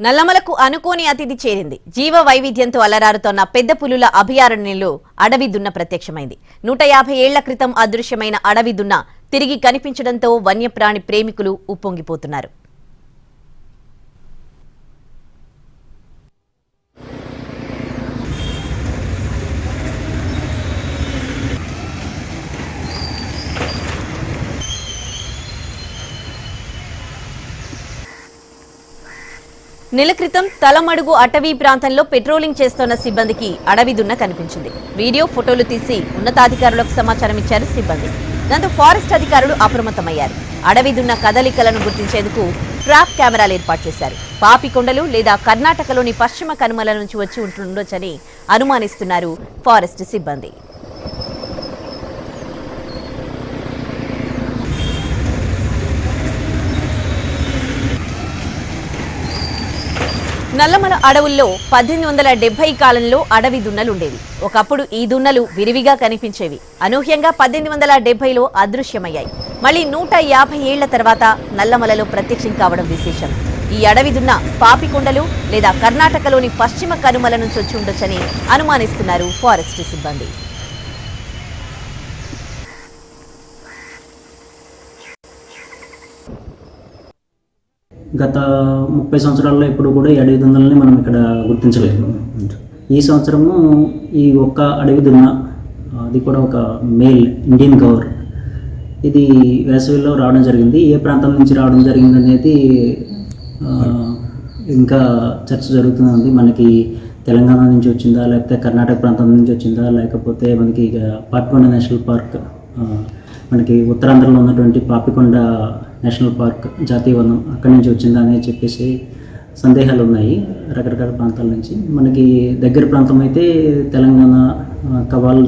నల్లమలకు అనుకోని అతిథి చేరింది. జీవ వైవిధ్యంతో అలరారుతోన్న పెద్ద పులుల అభయారణ్యంలో అడవి దున్న ప్రత్యక్షమైంది. నూట యాభై ఏళ్ళ క్రితం అదృశ్యమైన అడవి దున్న తిరిగి కనిపించడంతో వన్యప్రాణి ప్రేమికులు ఉప్పొంగిపోతున్నారు. నెల క్రితం తలమడుగు అటవీ ప్రాంతంలో పెట్రోలింగ్ చేస్తున్న సిబ్బందికి అడవి దున్న కనిపించింది. వీడియో ఫోటోలు తీసి ఉన్నతాధికారులకు సమాచారం ఇచ్చారు సిబ్బంది. దాంతో ఫారెస్ట్ అధికారులు అప్రమత్తమయ్యారు. అడవి దున్న కదలికలను గుర్తించేందుకు ట్రాప్ కెమెరాలు ఏర్పాటు చేశారు. పాపికొండలు లేదా కర్ణాటకలోని పశ్చిమ కనుమల నుంచి వచ్చి ఉంటుండొచ్చని అనుమానిస్తున్నారు ఫారెస్ట్ సిబ్బంది. నల్లమల అడవుల్లో పద్దెనిమిది వందల డెబ్బై కాలంలో అడవి దున్నలుండేవి. ఒకప్పుడు ఈ దున్నలు విరివిగా కనిపించేవి. అనూహ్యంగా పద్దెనిమిది వందల డెబ్బైలో అదృశ్యమయ్యాయి. మళ్ళీ నూట యాభై ఏళ్ళ తర్వాత నల్లమలలో ప్రత్యక్షం కావడం విశేషం. ఈ అడవి దున్న పాపికొండలు లేదా కర్ణాటకలోని పశ్చిమ కనుమల నుంచి వచ్చి ఉండొచ్చని అనుమానిస్తున్నారు ఫారెస్ట్ సిబ్బంది. గత ముప్పై సంవత్సరాల్లో ఇప్పుడు కూడా ఈ అడవి దున్నల్ని మనం ఇక్కడ గుర్తించలేదు. ఈ సంవత్సరము ఈ ఒక్క అడవి దున్న అది కూడా ఒక మేల్ ఇండియన్ గవర్ ఇది వేసవిలో రావడం జరిగింది. ఏ ప్రాంతం నుంచి రావడం జరిగింది అనేది ఇంకా చర్చ జరుగుతుంది మనకి తెలంగాణ నుంచి వచ్చిందా లేకపోతే కర్ణాటక ప్రాంతం నుంచి వచ్చిందా లేకపోతే మనకి ఇక పాపికొండ నేషనల్ పార్క్ మనకి ఉత్తరాంధ్రలో ఉన్నటువంటి పాపికొండ నేషనల్ పార్క్ జాతీయ వనం అక్కడి నుంచి వచ్చిందా అని చెప్పేసి సందేహాలు ఉన్నాయి రకరకాల ప్రాంతాల నుంచి. మనకి దగ్గర ప్రాంతం అయితే తెలంగాణ కవాల్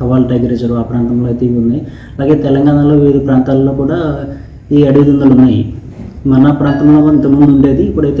కవాల్ టైగర్ రిజర్వ్ ఆ ప్రాంతంలో అయితే ఇవి ఉన్నాయి. అలాగే తెలంగాణలో వివిధ ప్రాంతాల్లో కూడా ఈ అడవి దుందలు ఉన్నాయి. మన ప్రాంతంలో ఇంతకుముందు ఉండేది ఇప్పుడైతే